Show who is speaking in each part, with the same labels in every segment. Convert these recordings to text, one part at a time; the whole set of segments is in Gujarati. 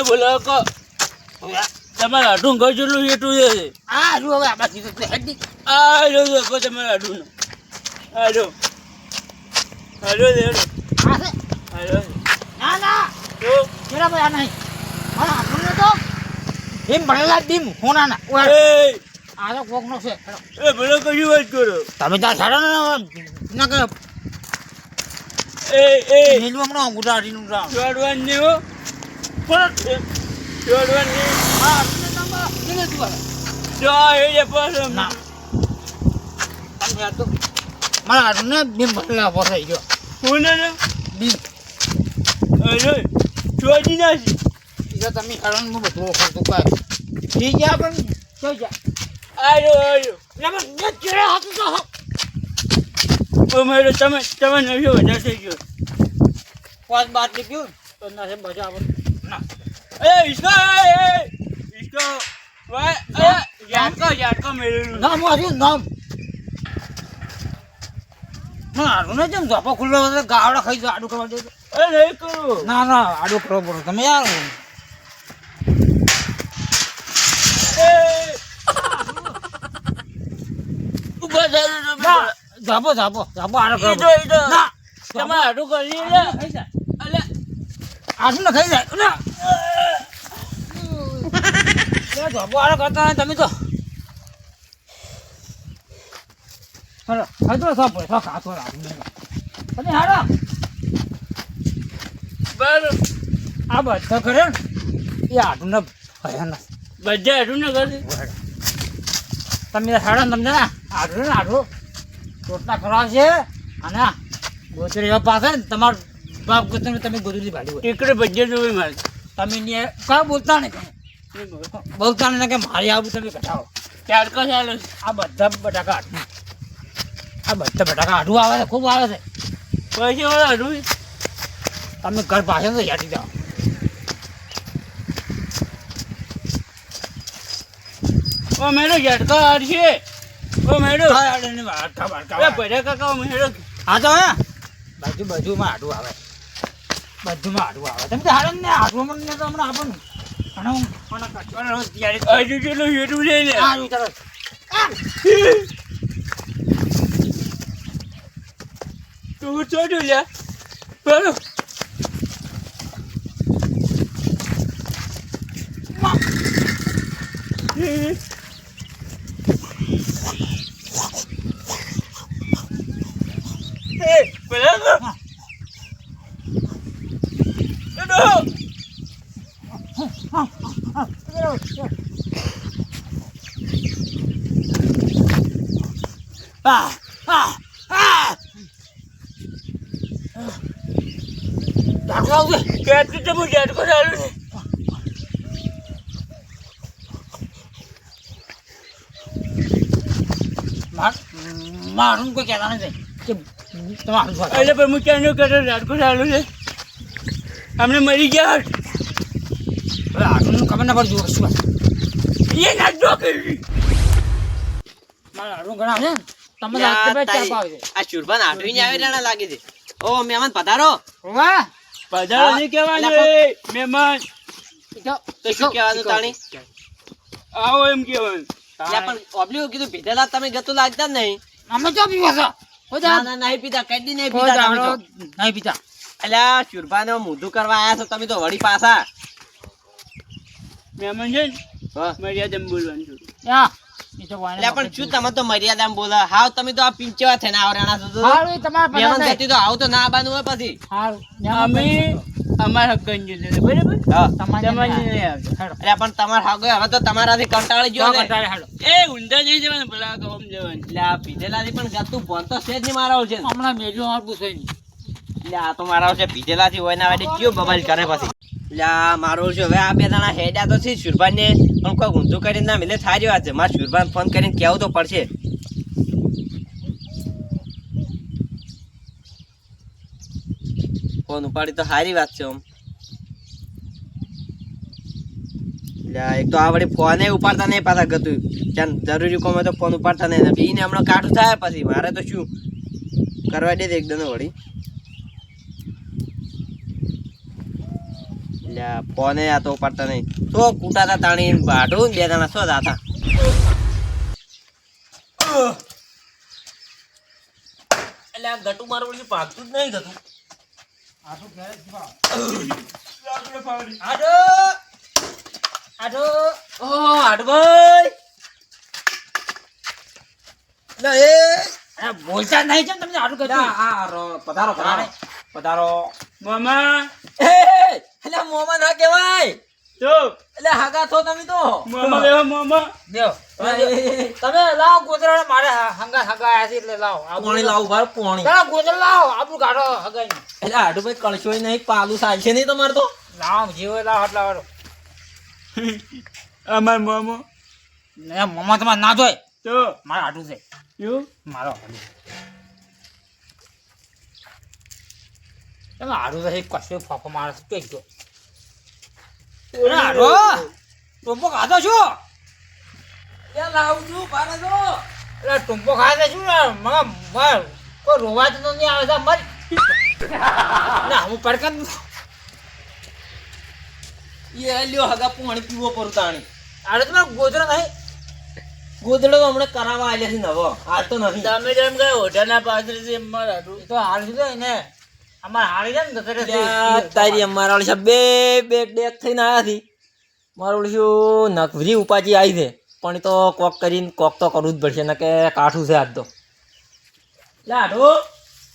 Speaker 1: એ બોલો કો તમારે અઢું ઘર જેટલું એટલું છે.
Speaker 2: આ જો હવે આ બાજુ તો
Speaker 1: આ જો જો કો તમારે અઢું આ જો. આ જો દે હેડો.
Speaker 2: આ છે.
Speaker 1: આ જો
Speaker 2: ના ના.
Speaker 1: જો.
Speaker 2: મેરા ભાઈ આ નહીં. મારા આપણને તો ભણેલા આ કોકનો છે
Speaker 1: એ બોલો કઈ વાત કરો.
Speaker 2: તમે ત્યાં સાડા ના કે
Speaker 1: એ એ.
Speaker 2: નીલું હમણાં ઉડાડીનું રામ.
Speaker 1: ચોડવાનની ની
Speaker 2: આપણને નંબર મારા હાથને ભીમ ભણેલા ફસાઈ ગયો
Speaker 1: હું ને
Speaker 2: ભીમ
Speaker 1: અરે ચોજી નાસી
Speaker 2: જો તમે કારણ હું બધું ઓળખતું કાંઈ ઠીક છે પણ જોઈ જા
Speaker 1: આયો આયો
Speaker 2: પણ મેં ચેડે હાથું તો હા.
Speaker 1: તમે તમે નશો વધારે થઈ ગયો
Speaker 2: પાંચ બાટલી પીવું તો ના છે મજા આવે ના
Speaker 1: એ ઇસકો એ ઇસકો વાય એ યાડકો યાડકો મેરેલું
Speaker 2: નામ વાંચ્યું નામ. ના ને જેમ ઝાપો ખુલ્લો હોય તો ગાવડા ખાઈ આડું કરવા દે.
Speaker 1: એ નહીં કરું.
Speaker 2: ના ના આડું કરવો પડે. તમે યાર ઝાપો ઝાપો ઝાપો આડો
Speaker 1: ઈટો
Speaker 2: ના.
Speaker 1: તમે આડું કરી
Speaker 2: જાય ને ખાઈ જાય. લે, આડો કરતા નહીં તમે તો. હાલો સાપ ખાતો તમે હાડો
Speaker 1: બર
Speaker 2: આ બધા કરે ને. એ આડું ને ભયાનક.
Speaker 1: બધા આડું ને કરી.
Speaker 2: તમે સાડા તમને આડું ને આડું રોટલા ખરાબ છે અને ગોચરી પાસે તમારું બાપ ગોતને તમે ગોદડી ભાડી હોય.
Speaker 1: એકડે બજે જોઈ મારે.
Speaker 2: તમે ને કા બોલતા ને બોલતા ને કે મારી આવું તમે કટાવો
Speaker 1: ત્યાર કા ચાલે
Speaker 2: આ બધા બટાકા આડું આ બધા બટાકા આડું આવે છે ખૂબ આવે છે.
Speaker 1: પછી વાળા આડું
Speaker 2: તમે ઘર પાસે તો યાદી જાઓ.
Speaker 1: ઓ મેડો ઝટકો આડ છે. ઓ મેરો
Speaker 2: હાડકા
Speaker 1: એ
Speaker 2: બાડકા
Speaker 1: ભર્યા કાકા મેરો
Speaker 2: હા તો હે. બાજુ બાજુમાં આડું આવે. બધુંમાં મારું આવે. તમે તો હાડે ને આડું મને તો હમણાં આપણને અને હું મને કચવાનો ત્યારે
Speaker 1: તું ચોટ્યું લે. બરો પેલા તો ચડો
Speaker 2: આ Ah!
Speaker 1: Ah! Takut હું ઝટકો ચાલુ છે
Speaker 2: માર મારું કોઈ કહેતા નથી કે તમારું
Speaker 1: એટલે પણ હું ક્યાં કરતો ઝટકો ચાલુ છે અમને મરી ગયા
Speaker 2: હવે આડું ખબર ના પડતી હોય શું
Speaker 1: એ નાચો કરી
Speaker 2: મારા આડું ઘણા છે ને. તમે
Speaker 3: આ શુરભાન આઢવીને આવી રહ્યા લાગે છે. ઓ મહેમાન પધારો.
Speaker 2: વાહ.
Speaker 1: પધારો નહીં કહેવાનું મહેમાન.
Speaker 2: તો
Speaker 3: શું કહેવાનું તાણી?
Speaker 1: આવો એમ કહેવાનું.
Speaker 3: પણ ઓબલી કીધું પીધેલા તમે ગતું લાગતા જ નહીં.
Speaker 2: અમે તો પીવા છો.
Speaker 3: ના ના નહીં પીતા કદી નહીં
Speaker 2: કોઈ
Speaker 3: પીતા
Speaker 2: નહીં પીતા
Speaker 3: એટલે આ શુરભાને મોઢું કરવા આવ્યા છો તમે તો વળી પાછા.
Speaker 1: મહેમાન છે મર્યાદા બોલવાનું છું.
Speaker 2: યા એ તો વાણે
Speaker 3: એટલે પણ શું તમે તો મર્યાદામાં બોલો? હાવ તમે તો આ પિંચવા થઈને આવરાણા છો
Speaker 2: હારું તમારા
Speaker 3: મહેમાન
Speaker 2: પસંદ
Speaker 3: તો આવું તો ના બાનું હોય પછી.
Speaker 2: હારું
Speaker 1: અમે અમારા હક ગંજ છે બરાબર?
Speaker 3: હા.
Speaker 2: તમારે
Speaker 1: તમારે
Speaker 2: નહીં
Speaker 1: નહીં આવતો.
Speaker 2: હેડો
Speaker 3: એટલે પણ તમારે હાગો હવે તો તમારાથી કંટાળી ગયો ને.
Speaker 1: એ ઊંધા નહીં જવાનું ભલા કવમ જવાનું.
Speaker 3: એટલે આ પીધેલાથી પણ ગતું ભોન તો છે જ નહીં મારા છે
Speaker 2: હમણાં મેજો માર પૂછે નહીં
Speaker 3: એટલે આ તો મારા છે પીધેલાથી હોય ના કયો બબાલ કરે પછી? મારો છે હવે આ બે દાણા હેડ્યા તો છે સુરભાન ને પણ કોઈ ઊંધું કરીને ના મિલે થારી વાત છે. મારે શુરભાન ફોન કરીને કહેવું તો પડશે. ફોન ઉપાડી તો સારી વાત છે આમ. એટલે એક તો આ વળી ફોને ઉપાડતા નહીં પાછા ગતું. ત્યાં જરૂરી કોમે તો ફોન ઉપાડતા નહીં. ને હમણાં કાઢું થાય પછી. મારે તો શું? કરવા દે એકદમ વળી.
Speaker 4: લ્યા ફોને આ તો પડતા નહીં. તો કૂટાતા તાણી બાઢું બે જણા શું એટલે આ ગટુ મારું ભાગતું જ નહીં ગતું એ!
Speaker 2: બોલતા નહીં છે તમને
Speaker 4: આ પધારો પધારો. પધારો.
Speaker 1: મામા
Speaker 4: એ એટલે મોમા ના કહેવાય.
Speaker 1: જો
Speaker 4: એટલે હાગા થો તમે તો.
Speaker 1: મામા લેવા મામા
Speaker 2: લ્યો. તમે લાવો ગોદરા મારે હંગા હગા આયા છે એટલે લાવો. આ
Speaker 4: પોણી લાવું બાર પોણી.
Speaker 2: ચાલો ગોદરા લાવો આપણું ગાડો હગાઈ.
Speaker 4: એટલે હાડુભાઈ કળશો નહીં પાલું સાલશે નહીં તમારે તો?
Speaker 2: લાવ જીવો લાવ એટલે વાળો.
Speaker 1: અમાર મોમો
Speaker 2: ને મોમા તમારે ના જોય.
Speaker 1: તો
Speaker 2: મારે આટું છે.
Speaker 1: એવું
Speaker 2: મારો હાડું. તમે હાડું છે કશું ફોફો માણસ છે કઈ ગયો અરે હાડો ટૂંપો ખાધો છો
Speaker 4: ત્યાં લાવું છું પાડે તો
Speaker 2: એટલે ટૂંપો ખાધો છું ને મને મને કોઈ રોવા તો નહીં આવે છે મર ના હું પડકન
Speaker 4: એ લ્યો હગા પોણી પીવો પરું તાણી
Speaker 2: આડે તમારે ગોદરો નહીં
Speaker 4: ગોદડો હમણાં કરાવવા આલ્યા છે નવો હાલ તો નથી
Speaker 1: તમે જેમ કે ઓઢા ના અમારા હાટુ.
Speaker 2: એ તો હાલ ને
Speaker 4: તારી અમારા સાહેબ બે બે ડેક થઈને આયા હતી મારું ઓલું શું નખરી ઉપાજી આવી છે. પણ એ તો કોક કરીને કોક તો કરવું જ પડશે ને કે કાઠું છે આજ તો. લાડો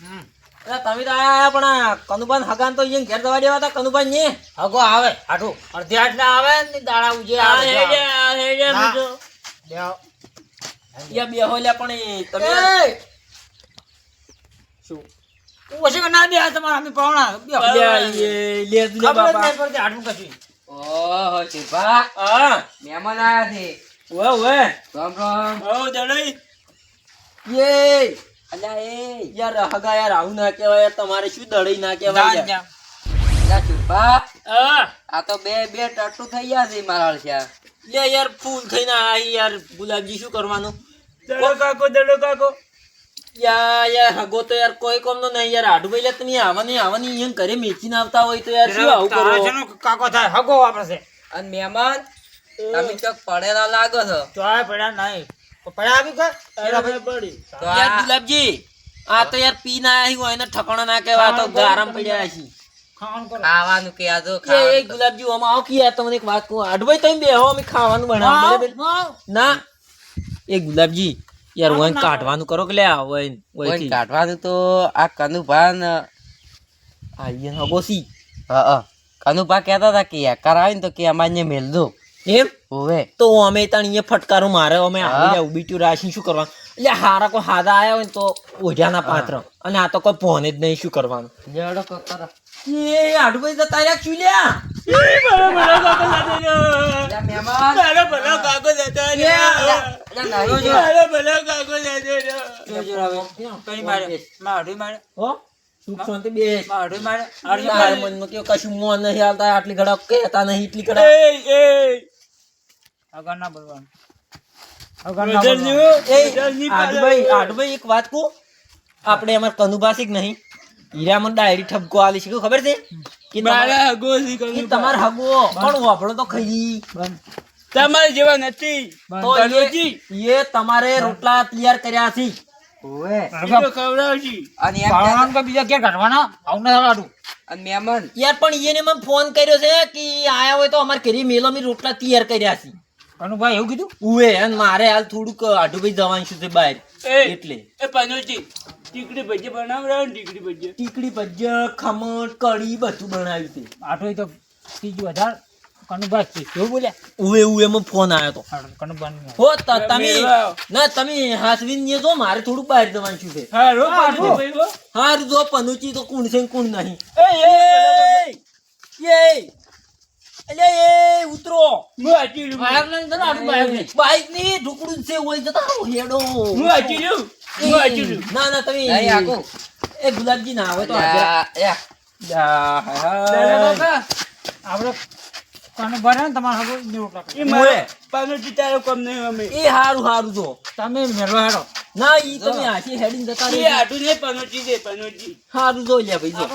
Speaker 2: હમ.
Speaker 4: અરે તમે તો આયા પણ આ કનુભાઈ હગાન તો અહીંયા ઘેર દવા દેવા હતા કનુભાઈ ને
Speaker 2: હગો આવે આઠું અડધી હાથ ના આવે ને દાડા ઉજે
Speaker 1: આ
Speaker 2: આવે
Speaker 4: બે હોય લ્યા પણ એ તમે શું?
Speaker 2: ઓછી ના દે આ તમારા અમે પાવણા લ્યો.
Speaker 4: લે લે
Speaker 2: ખબર
Speaker 4: બાપા.
Speaker 2: નહીં પડતી હાટું કશું
Speaker 4: ઓહો શિલ્પા
Speaker 1: હા.
Speaker 4: મહેમાન આયા છે. ઓએ ઓએ રામ રામ.
Speaker 1: હો દડાઈ
Speaker 4: યે. અલ્યા એ. યાર હગા યાર આવું ના કહેવાય. તમારે શું દળી ના કહેવાય.
Speaker 5: લા ચુરબા
Speaker 1: હા.
Speaker 5: આ તો બે બે ટટ્ટુ થઈ ગયા છે મારા
Speaker 4: લે યાર ફૂલ થઈને આ યાર. ગુલાબજી શું કરવાનું?
Speaker 1: દડો કાકો દડો કાકો.
Speaker 4: યાર યાર હગો તો યાર કોઈ કોમનો નહીં યાર. આડુભાઈ લે તમે આવવાની આવવાની. એમ ઘરે મેચીને આવતા હોય તો યાર શું આવું કરો?
Speaker 2: તાજનો કાકો થાય હગો વાપરે
Speaker 5: અને મહેમાન તમે ચોક પડેલા લાગો છો?
Speaker 2: ચોય પડ્યા નહીં. પડ્યા આવી કર
Speaker 1: અરે પડી.
Speaker 5: તો
Speaker 4: યાર ગુલાબજી આ તો યાર પી ના આયા હોય ઠકણો ના કેવા આ તો ગારામ પડ્યા છે
Speaker 2: ખાવાનું
Speaker 5: કે આ જો
Speaker 4: એ એ ગુલાબજી આમાં આવો કે યાર તમને એક વાત કહું. આડુભાઈ તમે બેહો અમે ખાવાનું બનાવો ના. એ ગુલાબજી યાર વન કાઢવાનું કરો કે લ્યા આ વન
Speaker 5: કાઢવાનું તો આ કનુભા ને
Speaker 4: આયન હગોસી
Speaker 5: હા હા કનુભા કહેતા હતા કે યાર કરાવીને તો કે અમારે મેલ દો.
Speaker 4: એમ?
Speaker 5: હોવે.
Speaker 4: તો અમે તણીએ ફટકારો મારે અમે આવી જાવ ટ્યુ રાશી શું કરવાનું? એટલે હારા કોઈ હાદા આયા હોય ને તો ઓઢાના પાત્ર. અને આ તો કોઈ ભોને જ નહીં શું કરવાનું?
Speaker 5: જડો કોક
Speaker 4: એ આડુભાઈ શું લ્યા?
Speaker 1: જતો રહ્યો.
Speaker 4: કશું મોં નહીં હાલતા આટલી ઘડા કહેતા નહીં એટલી ઘડા
Speaker 1: એ,
Speaker 2: ના બોલવાનું.
Speaker 4: એક વાત કહું. આપણે અમાર કનુભાસી કે નહીં. હીરામણ ડાયરી ઠપકો આલી છે. ખબર છે? કે તમારે હગવો પણ વાપરો તો ખાઈ.
Speaker 1: તમારે જેવા નથી.
Speaker 4: એ એ તમારે રોટલા તૈયાર કર્યા છે. યાર પણ એને મને ફોન કર્યો છે કે આયા હોય તો અમારે ઘરે મેલો રોટલા તૈયાર કર્યા છે.
Speaker 2: કનુભાઈ એવું કીધું?
Speaker 4: ઉવે અને મારે હાલ થોડુંક આઢુભાઈ જવાનું છે બહાર. એટલે.
Speaker 1: એ પનોજી ટીકડી ભજીયા બનાવડાવો ને ટીકડી ભજીયા.
Speaker 4: ટીકડી ભજીયા ખમણ કઢી બધું બનાવ્યું છે.
Speaker 2: આઠોય તો ત્રીજું હજાર કનુભાઈ છે. કેવું બોલ્યા?
Speaker 4: ઉવે ઉવે માં ફોન આવ્યો તો.
Speaker 2: કનુભાઈ
Speaker 4: હો તમે ના તમે હાસવીન ને જો મારે થોડું બહાર જવાનું છે
Speaker 1: હા, રો
Speaker 2: હા, રો.
Speaker 1: પનોતી ભાઈ, હો.
Speaker 4: હાર જો પનુચી તો કુણ છે કુણ કોણ નહીં
Speaker 1: એ, એ,
Speaker 4: એ. એટલે એ ઉતરો.
Speaker 2: બાઈક.
Speaker 4: ની ઢુકડું છે હોય જતા હેડો. ના ના તમે એ ગુલાબજી ના આવે તો
Speaker 2: રહે ને ને
Speaker 4: જો.
Speaker 2: તમે મેળવા હેડો.
Speaker 4: ના ઈ તમે આખી હેડીને જતા
Speaker 1: એ
Speaker 4: રહેજો.
Speaker 1: આટું નહીં પનોતી છે, પનોતી.
Speaker 4: હારું જો લ્યા ભાઈ જો.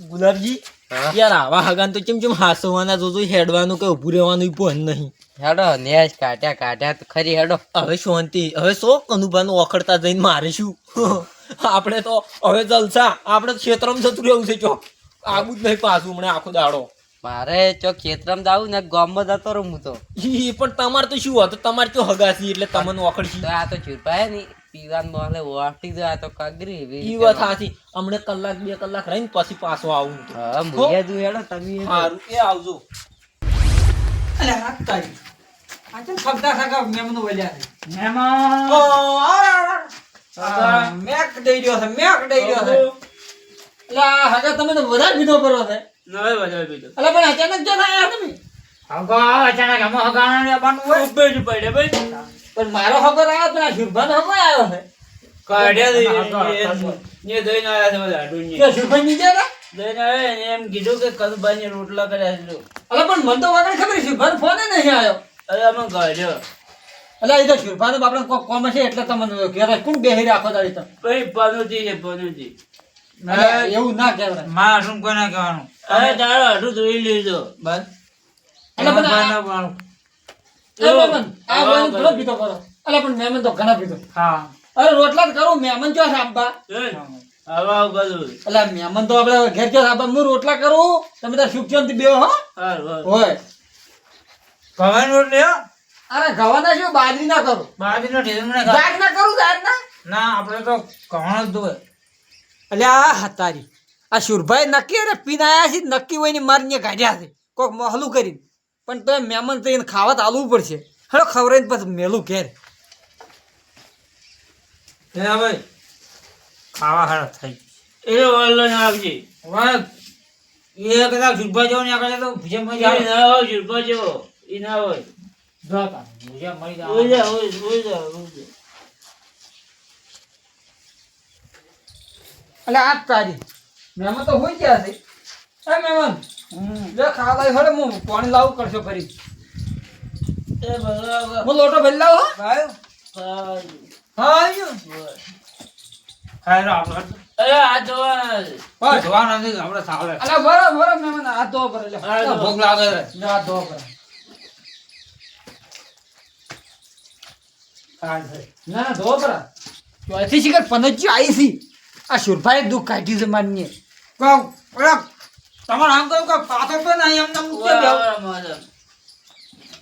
Speaker 4: ગુલાબજી. યાર આવા હગાન તો ચેમ ચેમ હાસવાના જોજો હેડવાનું કે ઊભું રહેવાનું પણ નહીં.
Speaker 5: હેડો નેસ કાઢ્યા કાઢ્યા તો ખરી હેડો.
Speaker 4: હવે શાંતિ હવે સો કનુભાનું ઓખડતા જઈને મારીશું આપણે તો હવે જલસા આપણે ખેતરમ ક્ષેત્રમાં જતું રહેવું છે ચોક. આવું જ નહીં પાછું હમણાં આખો દાડો.
Speaker 5: મારે ચો ખેતરમાં જાવું ને ગામમાં જતો રહું હું તો.
Speaker 4: ઈ પણ તમારે તો શું હતું તમારે તો હગાસી એટલે તમને ઓખડશી.
Speaker 5: આ તો ચૂરપાયની પીવાનું મોલે વાટી જાય તો કગરી
Speaker 4: ઈ વાત સાચી. હમણાં કલાક બે કલાક રહીને પછી પાછો આવું.
Speaker 5: હા મુયા જો હેડો તમે.
Speaker 4: સારું એ આવજો.
Speaker 6: અલે હાથ તારી. આજે ફગતા ખાગા મેમનો બોલ્યા છે. ઓ આ, મેક દઈ રહ્યો છે મેક દઈ રહ્યો છે. એટલે આ તમે તો વધારે પીધો કરો છે.
Speaker 1: નવે વધારે પીધો
Speaker 6: અલે પણ અચાનક જો આયા તમે. હગા અચાનક હમ હગાણા ને હોય.
Speaker 1: ઉભે જ પડે ભાઈ.
Speaker 6: પણ મારો ખબર આવ્યો પણ આ શુભન હગો આવ્યો છે.
Speaker 1: રોટલા કર્યા છે
Speaker 6: પણ મને તો ખબર શુભન ફોન નહીં આવ્યો.
Speaker 1: અરે કાઢ્યો
Speaker 6: એટલે એ તો શુભન બાપડે કોક કોમ છે એટલે તમને ઘેર કોણ બેહી રાખો તારી તો?
Speaker 1: પછી પનોતી છે
Speaker 6: અલે, એવું ના કહેવાય.
Speaker 2: મારા શું કોઈ ના કહેવાનું?
Speaker 1: અરે તારો ધોઈ લીધો.
Speaker 2: બસ.
Speaker 6: એટલે પણ
Speaker 2: કોઈ
Speaker 6: આ- કરો. અલે પણ મહેમાન તો ઘણા
Speaker 2: હા.
Speaker 6: અરે રોટલા જ કરું મહેમાન ચો છે આબ્બા
Speaker 1: આવા બધું.
Speaker 6: એટલે મહેમાન તો આપણે ઘેર ચો છે હું રોટલા કરું તમે તાર સુખ શાંતિ બેહો હો. હોય.
Speaker 2: કવાની રોટલી હો?
Speaker 6: અરે ગવાના શું? બાજરી ના કરું.
Speaker 2: બાજરી નો.
Speaker 6: દાળ ના કરું દાળ ના?
Speaker 2: ના આપણે તો કવાનો જ દોય.
Speaker 6: એટલે આ હતારી. આ સુરભાઈ નક્કી અરે પીને આયા છે નક્કી હોય ને મારીને કાઢ્યા છે. કોક મોહલું કરીને. પણ તો મહેમાન થઈને ખાવા તો આલવું પડશે. હલો ખવડાવીને પછી મેલું ઘેર.
Speaker 2: હે ભાઈ ખાવા હારા થઈ
Speaker 1: એ વાલો ના આવજે.
Speaker 2: વાત એ કદાચ સુરભા જેવો ને આગળ તો ભીજે મળી
Speaker 1: એ ના હોય જુલપા જેવો. એ ના હોય.
Speaker 2: જોતા ભીજે મળી
Speaker 6: આ તારી. મહેમાન તો હોય ગયા છે. હે મહેમાન. જો ખાવા લાવી હળે હું પાણી લાવું કરશો ફરી.
Speaker 1: એ બરાબર
Speaker 6: હું લોટો ભરી લાવો હો.
Speaker 2: ભાઈ. હા આવ્યો રહ્યો આપણે.
Speaker 1: અરે આ જોવા
Speaker 6: બસ
Speaker 2: જોવાનું નથી આપણે સાંભળે
Speaker 6: અલા બરો બરો મહેમાન આ ધો પર લે.
Speaker 2: ભૂખ લાગે છે.
Speaker 6: લે આ પર ના ના ધો પર ચોથી શિખર પનચ્યું આવી છે આ સુરભાઈ દુઃખ કાઢ્યું છે માન્ય
Speaker 2: કહું તમારે આમ કહું કે પાછો તો નહીં એમ તમને મૂકી
Speaker 1: દો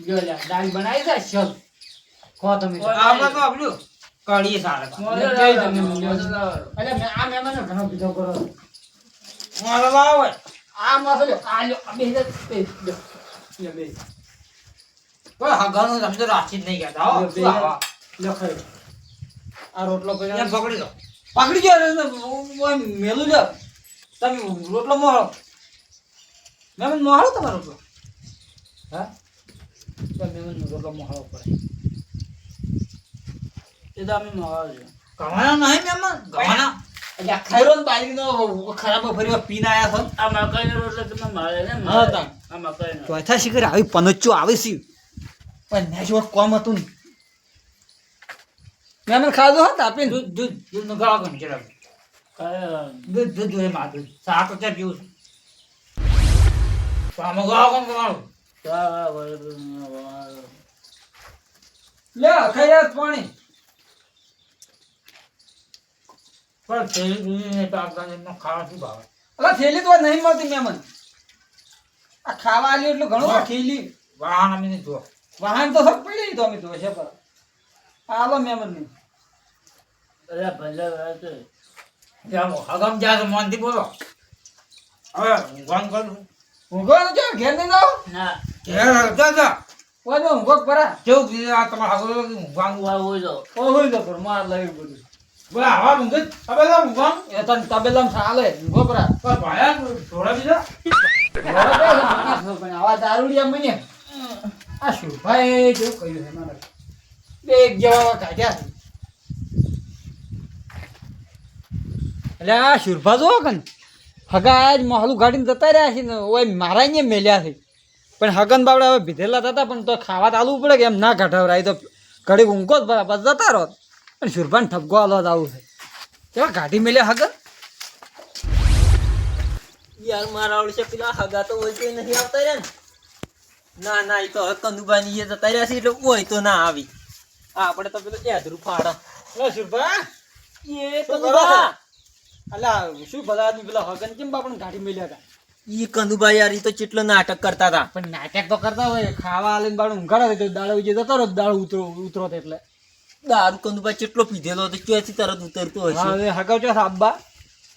Speaker 6: જો લે દાળ બનાવી દે ચલ. કહો તમે.
Speaker 2: આમાં તો આપલું કઢી સારા.
Speaker 6: તમે.
Speaker 1: લાવો.
Speaker 6: મે આ મેમાનો ઘણો પીધો કરો
Speaker 2: મારે લાવે
Speaker 6: આ માથે લ્યો આ લ્યો બે બે લ્યો. બે.
Speaker 2: કોઈ હગાનું તમે તો રાખી જ નહીં કહેતા હો.
Speaker 6: લ્યો, બે.
Speaker 2: શું આવા?
Speaker 6: લ્યો ખાઈ. લો. આ રોટલો
Speaker 2: પકડી લો.
Speaker 6: પકડી ગયો મેલું લ્યો. તમે રોટલો મોહળો મહેમાન મોહાળો તમારો તો. હા? તો મહેમાન રોટલો મોહાળો પડે.
Speaker 1: એ તો અમે મગાવજો.
Speaker 2: ઘણા નહીં મહેમાન ઘણા
Speaker 6: એટલે આ ને બાજરીનો ખરાબ ફરી પીને આવ્યા છો?
Speaker 1: આ મકાઈનો રોટલો તમે મારે ને?
Speaker 6: હા.
Speaker 1: આ મકાઈનો.
Speaker 6: ચોથા શિખર આવી પનચ્ચો આવે છે પણ મેં જો કોમ હતું ને. મેં ખાધો હોત આપીને
Speaker 2: દૂધ દૂધ દૂધ નો ગાળો ચડાવ
Speaker 1: કાંઈ
Speaker 2: દૂધ દૂધ જોઈએ માં દૂધ શાક અત્યારે પીવું છું. તો આમાં ગાળો કોણ
Speaker 1: વાહ,
Speaker 6: લે ખાઈ પાણી.
Speaker 2: પણ થેલી દૂધ તો આપણા ખાવા શું ભાવે?
Speaker 6: અલા થેલી તો નહીં મળતી મેમન. આ ખાવા આલ્યું એટલું ઘણું થેલી.
Speaker 2: વાહન અમે જુઓ
Speaker 6: વાહન તો સબ પડી તો અમે તો છે પર આલો મેમનની
Speaker 1: અરે ભલે વાત છે.
Speaker 2: હગમ તો મનથી બોલો. હવે ઊંઘવાનું કરું?
Speaker 6: ઊંઘો જો ઘેર નહીં જાઓ?
Speaker 1: ના.
Speaker 2: ઘેર જા જા.
Speaker 6: ઓય જો ઊંઘો પરા.
Speaker 2: કેવું કીધું આ તમારા હગો ઊંઘવાનું?
Speaker 1: હોય તો.
Speaker 6: ઓ હોય તો પર માર લાવી બધું.
Speaker 2: બોલે આવા ઊંઘે જ. હવે તો ઊંઘવાનું
Speaker 6: એ તન તબેલામ ચાલે ઊંઘો પરા.
Speaker 2: પણ ભાયા થોડા બીજા?
Speaker 6: પણ આવા દારૂડિયા મને આ શું ભાઈ જેવું કહ્યું છે મારે? બે એક જેવા કાઢ્યા છે. એટલે આ શુરભા જો કન હગા આજ મોહલું ગાડીને જતા રહ્યા છે ને ઓય મારા અહીંયા મેલ્યા છે. પણ હગન બાવડા હવે ભીધેલા થતા પણ તો ખાવા તો આલવું પડે કે એમ ના કાઢવરાય તો ઘડી ઊંઘો જ બરાબર જતા રહો. પણ શુરભાન ઠપકો આલો જ આવું છે. કેવા ગાડી મેલ્યા હગન?
Speaker 4: યાર મારા ઓળશે પેલા હગા તો તો નહીં આવતા રહ્યા ને. ના ના એ તો કંદુબાની એ જતા રહ્યા છે એટલે હોય તો ના આવી. આપણે તો પેલું એધરું ફાડા.
Speaker 6: અલા શુરભા.
Speaker 4: એ
Speaker 6: કરો? અલા શું ભલા આદમી પેલા હગન કેમ બાપણ ગાડી મેલ્યા હતા
Speaker 4: ઈ કંદુબા યાર ઈ તો ચેટલો નાટક કરતા હતા
Speaker 6: પણ નાટક તો કરતા હોય ખાવા આલીને બાળું ઊંઘાડા તો દાડો જે જતો રહ્યો દાડો ઉતરો ઉતરો એટલે.
Speaker 4: દારૂ કંદુભાઈ ચેટલો પીધેલો હતો ચોથી તરત ઉતરતો હશે.
Speaker 6: હવે હગાવ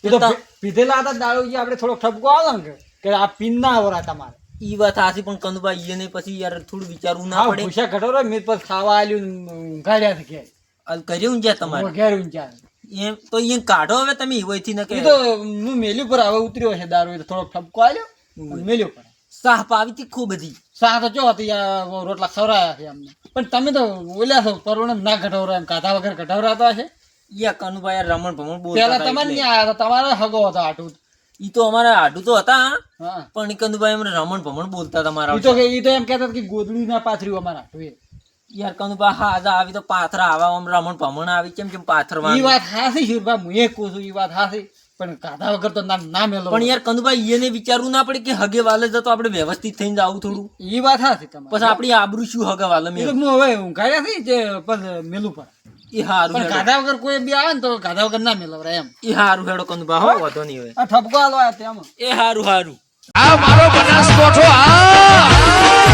Speaker 6: એ તો પીધેલા હતા દાડો જે આપણે થોડો ઠપકો આવે ને કે- કે આ પીન ના આવરા તમારે.
Speaker 4: ઈ વાત હાસી પણ કંદુભાઈ ઈ ને પછી યાર થોડું વિચારવું ના પડે.
Speaker 6: ભૂસા મેં પછી ખાવા આલ્યું ઊંઘાડ્યા છે ઘેર.
Speaker 4: કર્યું છે તમારે?
Speaker 6: ઘેર ઊંચા
Speaker 4: એમ તો ઈ કાઢો હવે તમે વહીથી ને કે.
Speaker 6: તો હું મેલ્યું પર હવે ઉતર્યો છે દારૂ થોડો ફબકો આલ્યો મેલ્યો પર
Speaker 4: સાહ પાવી હતી ખૂબ બધી
Speaker 6: સાહ તો જો હતી રોટલા ખવરાયા છે અમને. પણ તમે તો ઓલ્યા છો પરવણ ના ઘટાવરા એમ કાધા વગર ઘટાવરાતા છે.
Speaker 4: યા કનુભાઈ રમણ ભમણ
Speaker 6: પેલા
Speaker 4: બોલતા
Speaker 6: તમારે
Speaker 4: હતા
Speaker 6: ત્યાં આવ્યા તમારે હગો હતો આટું
Speaker 4: ઈ તો અમારા આડું તો હતા પણ કનુભાઈ અમને રમણ ભમણ બોલતા તમારા મારા
Speaker 6: ઈ તો ઈ તો એમ કહેતા કે ગોદડી ના પાથર્યું અમારા આટું
Speaker 4: યાર કંદુબા હા આજે આવી તો પાથરા આવા આમ રમણ ભમણ આવી કેમ કેમ પાથરવા
Speaker 6: ઈ વાત હાસી શુરભા હું એ કહું છું ઈ વાત હાસી પણ કાધા વગર તો ના ના મેલો.
Speaker 4: પણ યાર કંદુબા એને વિચારવું ના પડે કે હગે વાલે જતો આપણે વ્યવસ્થિત થઈને જાવું થોડું.
Speaker 6: ઈ વાત હાસી તમારે.
Speaker 4: પછી આપણી આબરૂ શું હગે વાલે
Speaker 6: ઈ તો
Speaker 4: મેં
Speaker 6: હું હવે ઊંઘાડ્યા છે જે પછી મેલું પર.
Speaker 4: એ હારું
Speaker 6: પણ કાધા વગર કોઈ બી આવે ને તો કાધા વગર ના મેલવરાય એમ.
Speaker 4: એ હારું હેડો કંદુબા હો વધો નહીં હોય
Speaker 6: આ ઠપકો આલો આ તેમ
Speaker 4: એ હારું હારું.
Speaker 1: આ મારો બનાસકોઠો આ!